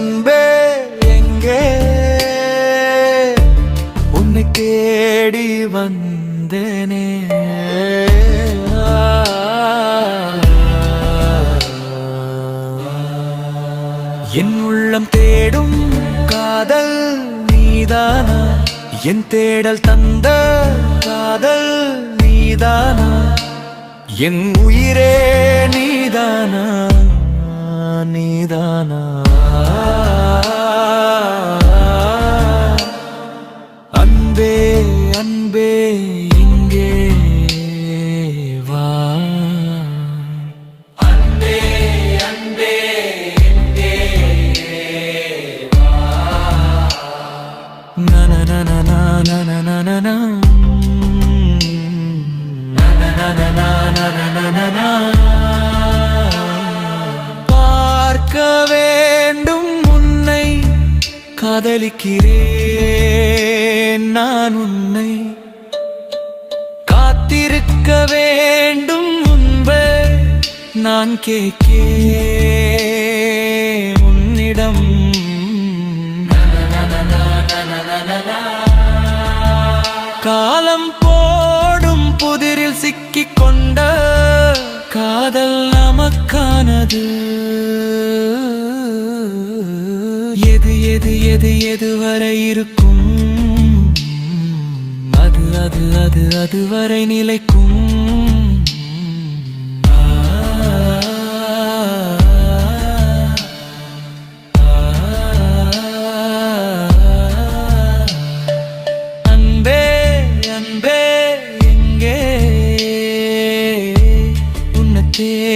அன்பே எங்கே? உன்னை கேடி வந்தேனே. என் உள்ளம் தேடும் காதல் நீதானா? என் தேடல் தந்த காதல் நீதானா? என் உயிரே நீதானா? நீதானா? அன்பே அன்பே. காதலிக்கிறேன் நான் உன்னை. காத்திருக்க வேண்டும் முன்பே நான் கேட்கே உன்னிடம். காலம் போடும் புதிரில் சிக்கிக் கொண்ட காதல் நமக்கானது. எது எது எது வரை இருக்கும்? அது அது அது அது வரை நிலைக்கும். Yeah.